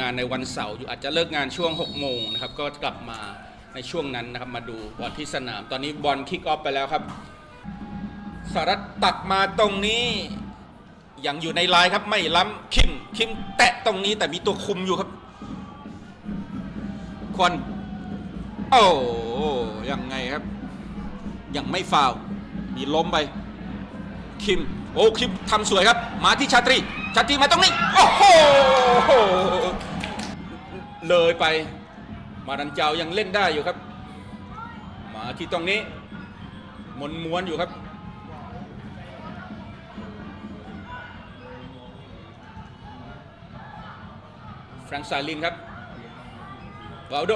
งานในวันเสาร์อยู่อาจจะเลิกงานช่วง 6 โมงนะครับก็กลับมาในช่วงนั้นนะครับมาดูบอลที่สนาม ตอนนี้บอลคิกออฟไปแล้วครับสหรัฐตักมาตรงนี้ยังอยู่ในลายครับไม่ล้ำคิมคิมแตะตรงนี้แต่มีตัวคุมอยู่ครับควันโอ้ยังไงครับ ยังไม่ฟาวมีล้มไป คิม โอ้คิมทำสวยครับ มาที่ชาตรี ชาตรีมาตรงนี้ โอ้โห เลยไป มาดันเจ้ายังเล่นได้อยู่ครับ มาที่ตรงนี้มวนม้วนอยู่ครับ แฟรงซาลินครับวาโด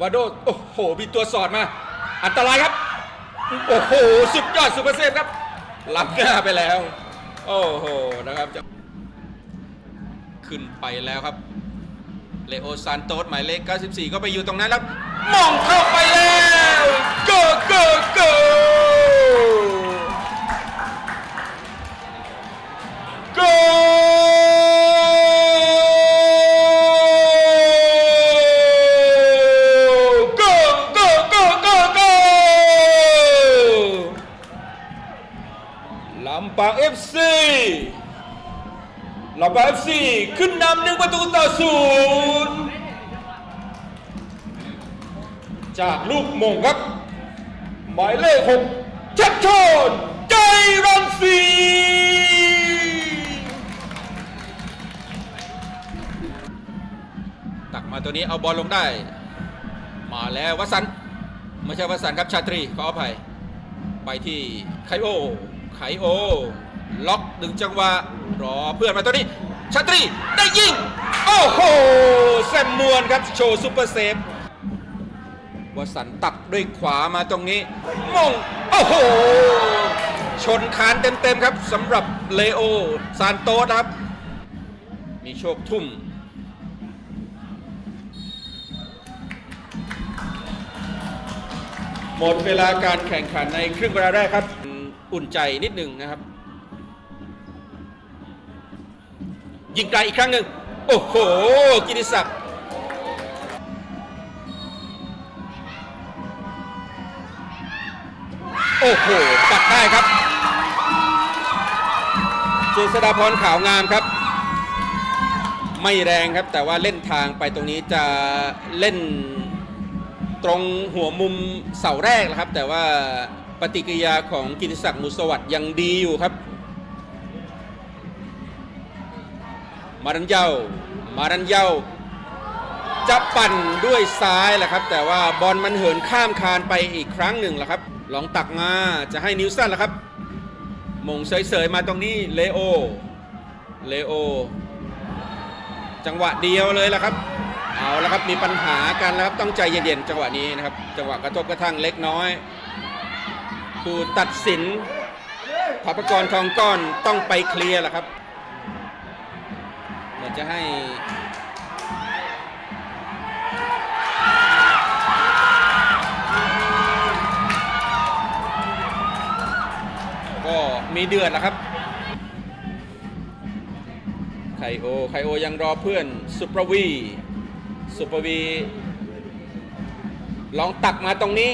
วาโดโอ้โหมีตัวสอดมา อันตรายครับ โอ้โห สุดยอดซูเปอร์เซฟครับล้ำหน้าไปแล้ว โอ้โหนะครับจะขึ้นไปแล้วครับ เลโอซานโตสหมายเลข 94 ก็ไปอยู่ตรงนั้นแล้วมองเข้าไปแล้วโกโกโกโกโกโกโกโกโกลำปางเอฟซีลำปางเอฟซีขึ้นนำหนึ่งประตูต่อศูนย์ จากลูกมงครับ หมายเลขหกชัดชนใจรังสีตักมาตัวนี้เอาบอลลงได้ มาแล้ววสันไม่ใช่วสันครับชาตรีขออภัย ไปที่ไคโอ ไคโอ ล็อกดึงจังหวะรอเพื่อนมาตัวนี้ชาตรีได้ยิง โอ้โหแซมมวนครับ โชว์ซุปเปอร์เซฟ วสันตักด้วยขวามาตรงนี้มงโอ้โห ชนคานเต็มๆครับสำหรับเลโอซานโตสครับ มีโชคทุ่ม หมดเวลาการแข่งขันในครึ่งเวลาแรกครับ อุ่นใจนิดหนึ่งนะครับ ยิงไกลอีกครั้งหนึ่ง โอ้โห กิติศักดิ์ อ้โหปักได้ครับเจษฎาพรขาวงามครับ ไม่แรงครับแต่ว่าเล่นทางไปตรงนี้จะเล่นตรงหัวมุมเสาแรกนะครับ แต่ว่าปฏิกิริยาของกิติศักดิ์มุสวัสดยังดีอยู่ครับ มารันเย้ามารันเย้าจะปั่นด้วยซ้ายแหละครับ แต่ว่าบอลมันเหินข้ามคานไปอีกครั้งหนึ่งแหละครับ ลองตักมาจะให้นิวสันแหละครับ มงเสยๆมาตรงนี้เลโอ เลโอ จังหวะเดียวเลยแหละครับ เอาแล้วครับมีปัญหากันแล้วครับต้องใจเย็นๆจังหวะนี้นะครับ จังหวะกระทบกระทั่งเล็กน้อยผู้ตัดสินถาปกรทองก้อนต้องไปเคลียร์ละครับเดี๋ยวจะให้ มีเดือดแหละครับ ไคโอ ไคโอยังรอเพื่อน สุปรวี สุปรวี ลองตักมาตรงนี้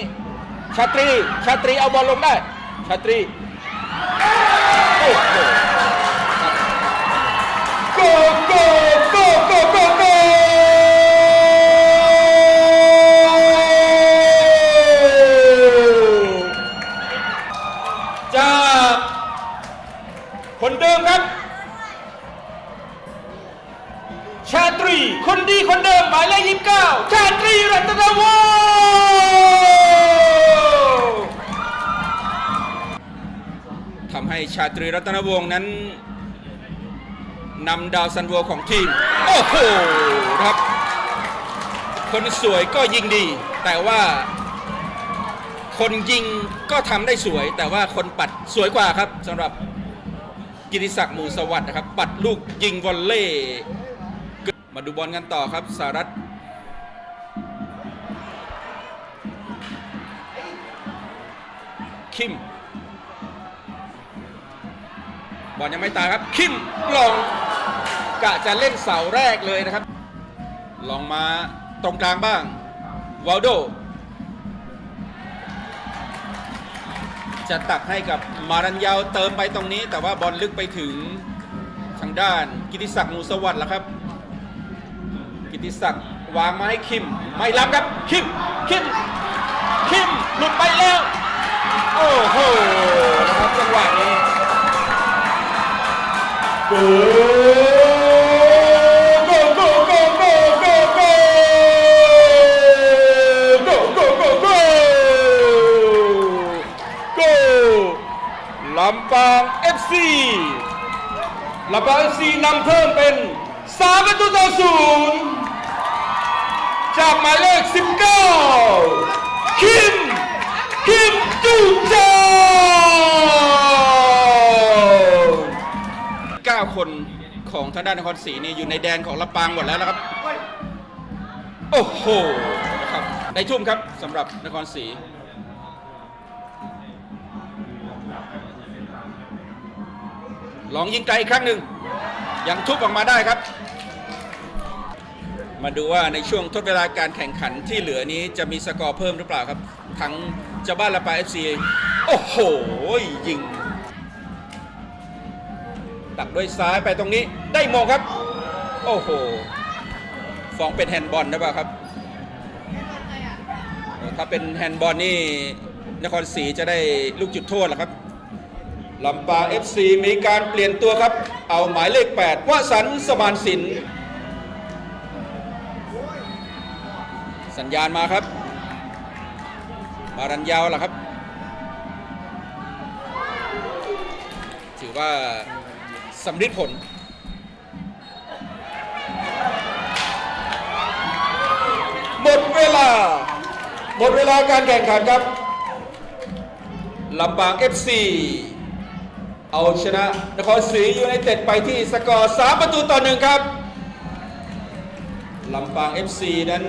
ชาตรี ชาตรีเอาบอลลงได้ ชาตรี คนเดิมครับ ชาตรี คนดีคนเดิมหมายเลขยี่สิบเก้าชาตรีรัตนวงศ์ทำให้ชาตรีรัตนวงศ์นั้นนำดาวซันโวของทีม โอ้โหครับ คนสวยก็ยิงดี แต่ว่าคนยิงก็ทำได้สวย แต่ว่าคนปัดสวยกว่าครับสำหรับ กิติศักดิ์หมูสวัสดิ์นะครับ ปัดลูกยิงวอลเล่มาดูบอลกันต่อครับสารัตคิม บอลยังไม่ตายครับ คิมลองกะจะเล่นเสาแรกเลยนะครับ ลองมาตรงกลางบ้างวาลโด จะตักให้กับมารันยาวเติมไปตรงนี้ แต่ว่าบอลลึกไปถึงทางด้าน กิติศักดิ์มูสวัสดิ์แล้วครับ กิติศักดิ์วางมาให้คิม ไม่รับครับคิมคิมคิมหลุดไปแล้ว โอ้โหนะครับจังหวะนี้โลำปาง FC ลำปาง FC นำเพิ่มเป็น3ประตูต่อศูนย์จากหมายเลข 19 คิม คิมจูจอง9คนของทางด้านนครศรีนี่อยู่ในแดนของลำปางหมดแล้วนะครับ โอ้โหนะครับได้ทุ่มครับสำหรับนครศรี ลองยิงไกลอีกครั้งหนึ่งยังทุบออกมาได้ครับ มาดูว่าในช่วงทดเวลาการแข่งขันที่เหลือนี้จะมีสกอร์เพิ่มหรือเปล่าครับ ทั้งเจ้าบ้านลำปาเอฟซีโอ้โหยิงตักด้วยซ้ายไปตรงนี้ได้มงครับ โอ้โหฟองเป็นแฮนด์บอลหรือเปล่าครับถ้าเป็นแฮนด์บอลนี่นครศรีจะได้ลูกจุดโทษหละครับ ลำปาง FC มีการเปลี่ยนตัวครับ เอาหมายเลข 8วสันสมานสิน สัญญาณมาครับ มารันยาวล่ะครับ ถือว่าสำลิดผล หมดเวลา หมดเวลาการแข่งขันครับลำปาง FC เอาชนะนครศรียูไนเต็ดไปที่สกอร์ 3 ประตูต่อหนึ่งครับลำปาง FC นั้น